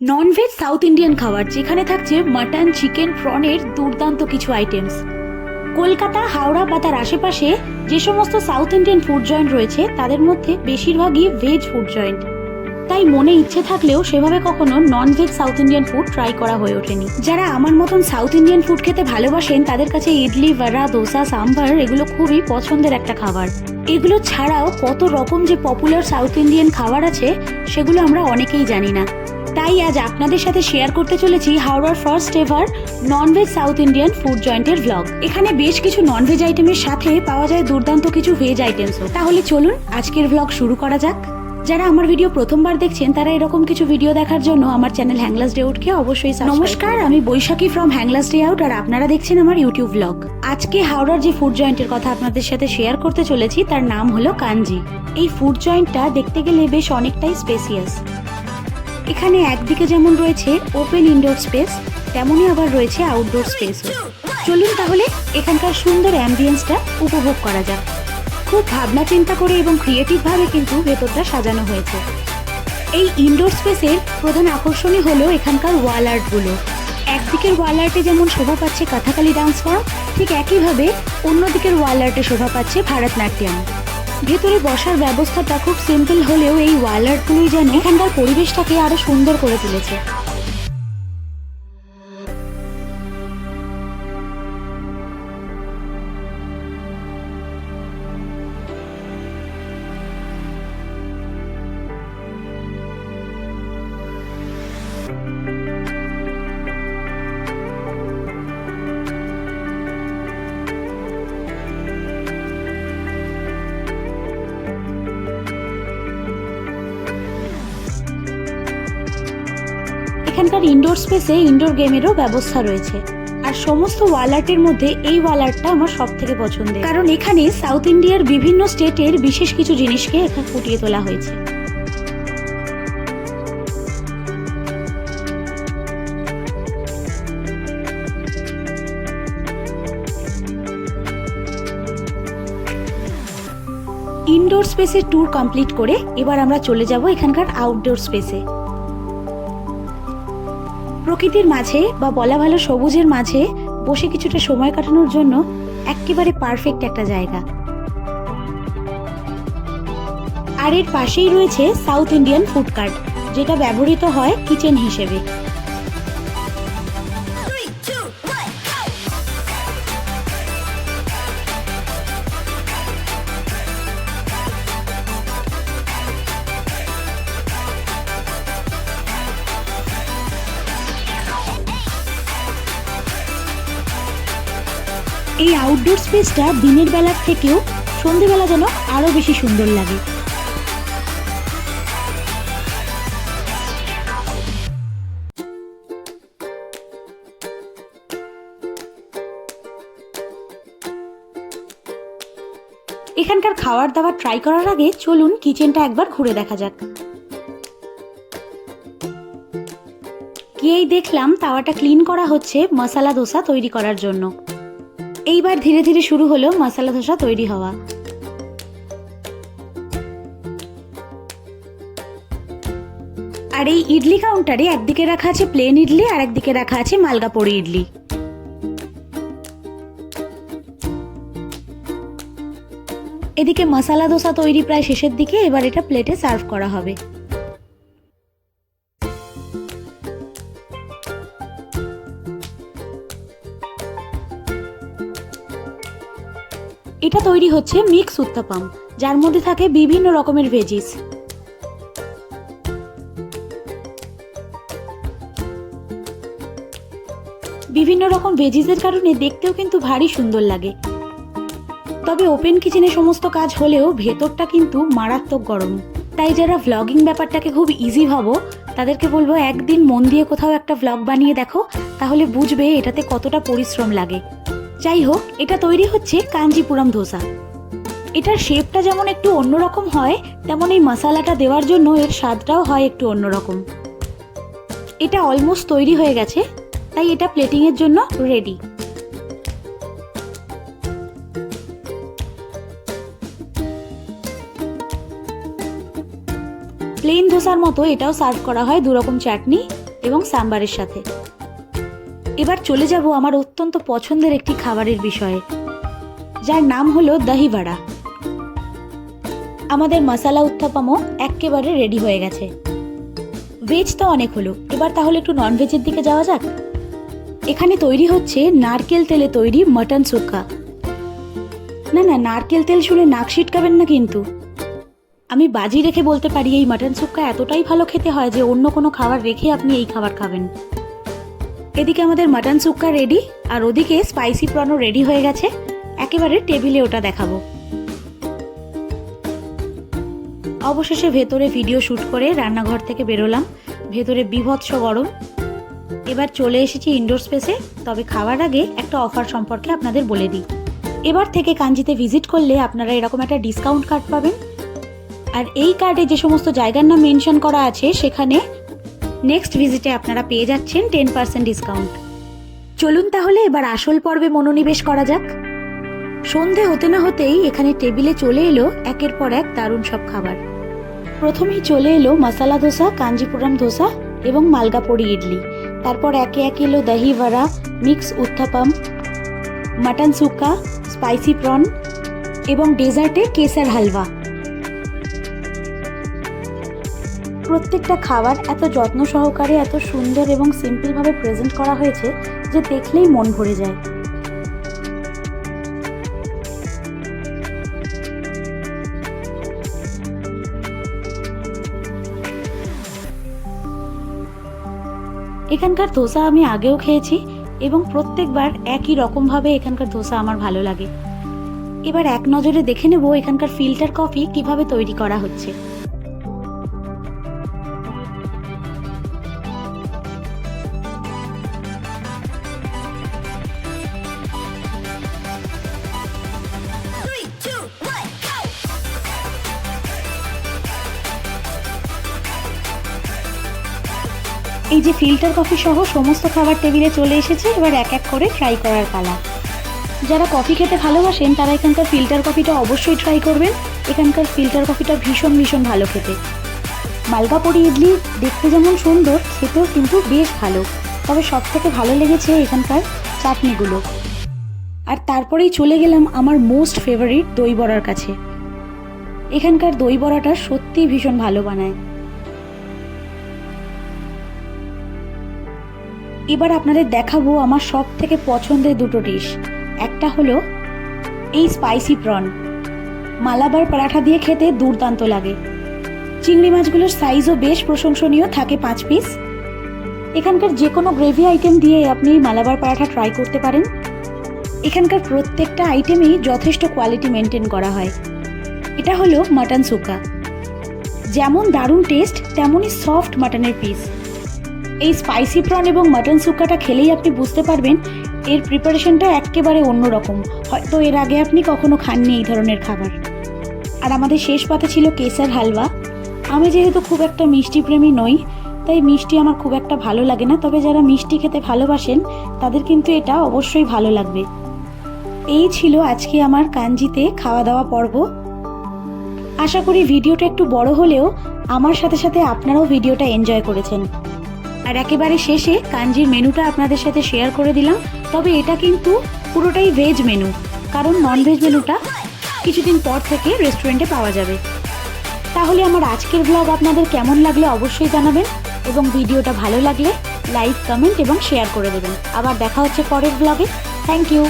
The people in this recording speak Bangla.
ননভেজ সাউথ ইন্ডিয়ান খাবার, যেখানে থাকছে মাটন চিকেন প্রনের দুর্দান্ত কিছু আইটেমস কলকাতা, হাওড়া বা তার আশেপাশে যে সমস্ত সাউথ ইন্ডিয়ান ফুড জয়েন্ট রয়েছে, তাদের মধ্যে বেশিরভাগই ভেজ ফুড জয়েন্ট তাই মনে ইচ্ছে থাকলেও সেভাবে কখনো non veg south Indian food try করা হয়ে ওঠেনি। যারা আমার মতন সাউথ ইন্ডিয়ান ফুড খেতে ভালোবাসেন, তাদের কাছে ইডলি বড়া দোসা সাম্বার এগুলো খুবই পছন্দের একটা খাবার। এগুলো ছাড়াও কত রকম যে পপুলার সাউথ ইন্ডিয়ান খাবার আছে, সেগুলো আমরা অনেকেই জানি না। তাই আজ আপনাদের সাথে শেয়ার করতে চলেছি হাওড়ার first ever non veg south Indian food জয়েন্টের ভ্লগ এখানে বেশ কিছু ননভেজ আইটেমের সাথে পাওয়া যায় দুর্দান্ত কিছু ভেজ আইটেমসও তাহলে চলুন আজকের ভ্লগ শুরু করা যাক। যারা আমার ভিডিও প্রথমবার দেখছেন, তারা এরকম কিছু ভিডিও দেখার জন্য আমার চ্যানেল হ্যাংলাস ডে আউটকে অবশ্যই নমস্কার, আমি Baishakhi from Hangla's day out আর আপনারা দেখছেন আমার ইউটিউব ব্লগ আজকে হাওড়ার যে ফুড জয়েন্টের কথা আপনাদের সাথে শেয়ার করতে চলেছি, তার নাম হলো কাঞ্জি। এই ফুড জয়েন্টটা দেখতে গেলে বেশ অনেকটাই স্পেসিয়াস এখানে একদিকে যেমন রয়েছে ওপেন ইনডোর স্পেস তেমনই আবার রয়েছে আউটডোর স্পেসও চলুন তাহলে এখানকার সুন্দর অ্যাম্বিয়েন্সটা উপভোগ করা যাক। খুব ভাবনা চিন্তা করে এবং ক্রিয়েটিভভাবে কিন্তু ভেতরটা সাজানো হয়েছে। এই ইনডোর স্পেসের প্রধান আকর্ষণই হলো এখানকার ওয়াল আর্টগুলো একদিকের ওয়াল আর্টে যেমন শোভা পাচ্ছে কথাকালি ডান্স ফর্ম ঠিক একইভাবে অন্যদিকের ওয়াল আর্টে শোভা পাচ্ছে ভারতনাট্যম। ভেতরে বসার ব্যবস্থাটা খুব সিম্পল হলেও এই ওয়াল আর্টগুলোই যেন এখানকার পরিবেশটাকে আরও সুন্দর করে তুলেছে। এখানকার ইনডোর স্পেসে ইনডোর গেমেরও ব্যবস্থা রয়েছে। আর সমস্ত ওয়াল আর্টের মধ্যে এই ওয়াল আর্টটা আমার সব থেকে পছন্দের। কারণ এখানে সাউথ ইন্ডিয়ার বিভিন্ন স্টেটের বিশেষ কিছু জিনিসকে এখানে ফুটিয়ে তোলা হয়েছে। ইনডোর স্পেসে ট্যুর কমপ্লিট করে এবার আমরা চলে যাব এখানকার আউটডোর স্পেসে প্রকৃতির মাঝে বা বলা ভালো সবুজের মাঝে বসে কিছুটা সময় কাটানোর জন্য একেবারে পারফেক্ট একটা জায়গা। আর এর পাশেই রয়েছে সাউথ ইন্ডিয়ান ফুড কার্ট যেটা ব্যবহৃত হয় কিচেন হিসেবে। এই আউটডোর স্পেসটা দিনের বেলার থেকেও সন্ধেবেলা যেন আরও বেশি সুন্দর লাগে। এখানকার খাবার দাবার ট্রাই করার আগে চলুন কিচেনটা একবার ঘুরে দেখা যাক। গিয়েই দেখলাম তাওয়াটা ক্লিন করা হচ্ছে মশালা দোসা তৈরি করার জন্য। এইবার ধীরে ধীরে শুরু হলো মশলা ধোসা তৈরি হওয়া। আর এই ইডলি কাউন্টারে একদিকে রাখা আছে প্লেন ইডলি, আর একদিকে রাখা আছে মালগাপড়ি ইডলি। এদিকে মশালা দোসা তৈরি প্রায় শেষের দিকে, এবার এটা প্লেটে সার্ভ করা হবে। এটা তৈরি হচ্ছে মিক্স উত্তাপাম, যার মধ্যে থাকে বিভিন্ন রকমের ভেজিস বিভিন্ন রকম ভেজিসের কারণে দেখতেও কিন্তু ভারী সুন্দর লাগে। তবে ওপেন কিচেনে সমস্ত কাজ হলেও ভেতরটা কিন্তু মারাত্মক গরম। তাই যারা ভ্লগিং ব্যাপারটাকে খুব ইজি ভাবো, তাদেরকে বলব একদিন মন দিয়ে কোথাও একটা ভ্লগ বানিয়ে দেখো, তাহলে বুঝবে এটাতে কতটা পরিশ্রম লাগে। যাই হোক এটা তৈরি হচ্ছে কাঞ্জিপুরম ধোসা। এটার শেপটা যেমন একটু অন্যরকম হয়, তেমন এই মশালাটা দেওয়ার জন্য এর স্বাদটাও হয় একটু অন্যরকম। এটা অলমোস্ট তৈরি হয়ে গেছে, তাই এটা প্লেটিংয়ের জন্য রেডি প্লেন ধোসার মতো এটাও সার্ভ করা হয় দুরকম চাটনি এবং সাম্বারের সাথে। এবার চলে যাব আমার অত্যন্ত পছন্দের একটি খাবারের বিষয়ে, যার নাম হলো দহি ভাড়া আমাদের মশালা উত্থাপামও একেবারে রেডি হয়ে গেছে। ভেজ তো অনেক হলো, এবার তাহলে একটু নন ভেজের দিকে যাওয়া যাক। এখানে তৈরি হচ্ছে নারকেল তেলে তৈরি মটন সুক্কা। না না, নারকেল তেল শুনে নাক ছিটকাবেন না কিন্তু। আমি বাজি রেখে বলতে পারি, এই মাটন সুক্কা এতটাই ভালো খেতে হয় যে অন্য কোনো খাবার রেখে আপনি এই খাবার খাবেন। এদিকে আমাদের মাটন সুক্কা রেডি আর ওদিকে স্পাইসি প্রনও রেডি হয়ে গেছে। একেবারে টেবিলে ওটা দেখাবো। অবশেষে ভেতরে ভিডিও শ্যুট করে রান্নাঘর থেকে বেরোলাম। ভেতরে বিভৎস গরম। এবার চলে এসেছি ইনডোর স্পেসে তবে খাওয়ার আগে একটা অফার সম্পর্কে আপনাদের বলে দিই। এবার থেকে কাঞ্জিতে ভিজিট করলে আপনারা এরকম একটা ডিসকাউন্ট কার্ড পাবেন। আর এই কার্ডে যে সমস্ত জায়গার নাম মেনশন করা আছে, সেখানে নেক্সট ভিজিটে আপনারা পেয়ে যাচ্ছেন টেন পার্সেন্ট ডিসকাউন্ট চলুন তাহলে এবার আসল পর্বে মনোনিবেশ করা যাক। সন্ধে হতে না হতেই এখানে টেবিলে চলে এলো একের পর এক দারুণ সব খাবার। প্রথমেই চলে এলো মশালা ধোসা, কাঞ্জিপুরম ধোসা এবং মালগাপড়ি ইডলি। তারপর একে একে এলো dahi vada mix uttapam, mutton sukka spicy prawn এবং ডেজার্টে কেসার হালবা প্রত্যেকটা খাবার এত যত্ন সহকারে, এত সুন্দর এবং সিম্পলভাবে প্রেজেন্ট করা হয়েছে যে দেখলেই মন ভরে যায়। এখানকার ধোসা আমি আগেও খেয়েছি এবং প্রত্যেকবার একই রকমভাবে এখানকার ধোসা আমার ভালো লাগে। এবার এক নজরে দেখে নেব এখানকার ফিল্টার কফি কীভাবে তৈরি করা হচ্ছে। এই যে ফিল্টার কফি সহ সমস্ত খাবার টেবিলে চলে এসেছে, এবার এক এক করে ট্রাই করার পালা। যারা কফি খেতে ভালোবাসেন, তারা এখানকার ফিল্টার কফিটা অবশ্যই ট্রাই করবেন। এখানকার ফিল্টার কফিটা ভীষণ ভীষণ ভালো খেতে। মালগাপড়ি ইডলি দেখতে যেমন সুন্দর, খেতেও কিন্তু বেশ ভালো। তবে সব থেকে ভালো লেগেছে এখানকার চাটনিগুলো। আর তারপরেই চলে গেলাম আমার মোস্ট ফেভারিট দই বড়ার কাছে। এখানকার দই বড়াটা সত্যিই ভীষণ ভালো বানায়। এবার আপনাদের দেখাবো আমার সব থেকে পছন্দের দুটো ডিশ একটা হলো এই স্পাইসি প্রন মালাবার পরাঠা দিয়ে খেতে দুর্দান্ত লাগে। চিংড়ি মাছগুলোর সাইজও বেশ প্রশংসনীয়, থাকে পাঁচ পিস এখানকার যে কোনো গ্রেভি আইটেম দিয়ে আপনি মালাবার পরাঠা ট্রাই করতে পারেন। এখানকার প্রত্যেকটা আইটেমেই যথেষ্ট কোয়ালিটি মেনটেন করা হয়। এটা হলো মাটন সুকা যেমন দারুণ টেস্ট তেমনই সফট মাটনের পিস এই স্পাইসি প্রন এবং মাটন সুক্কাটা খেলেই আপনি বুঝতে পারবেন এর প্রিপারেশনটা একেবারে অন্যরকম। হয়তো এর আগে আপনি কখনো খাননি এই ধরনের খাবার। আর আমাদের শেষ পাতে ছিল কেসার হালবা আমি যেহেতু খুব একটা মিষ্টি প্রেমী নই, তাই মিষ্টি আমার খুব একটা ভালো লাগে না। তবে যারা মিষ্টি খেতে ভালোবাসেন, তাদের কিন্তু এটা অবশ্যই ভালো লাগবে। এই ছিল আজকে আমার কাঞ্জিতে খাওয়া দাওয়া পর্ব। আশা করি ভিডিওটা একটু বড় হলেও আমার সাথে সাথে আপনারাও ভিডিওটা এনজয় করেছেন। আর একেবারে শেষে কাঞ্জির মেনুটা আপনাদের সাথে শেয়ার করে দিলাম। তবে এটা কিন্তু পুরোটাই ভেজ মেনু কারণ নন ভেজ মেনুটা কিছুদিন পর থেকে রেস্টুরেন্টে পাওয়া যাবে। তাহলে আমার আজকের ব্লগ আপনাদের কেমন লাগলে অবশ্যই জানাবেন এবং ভিডিওটা ভালো লাগলে লাইক কমেন্ট এবং শেয়ার করে দেবেন। আবার দেখা হচ্ছে পরের ব্লগে থ্যাংক ইউ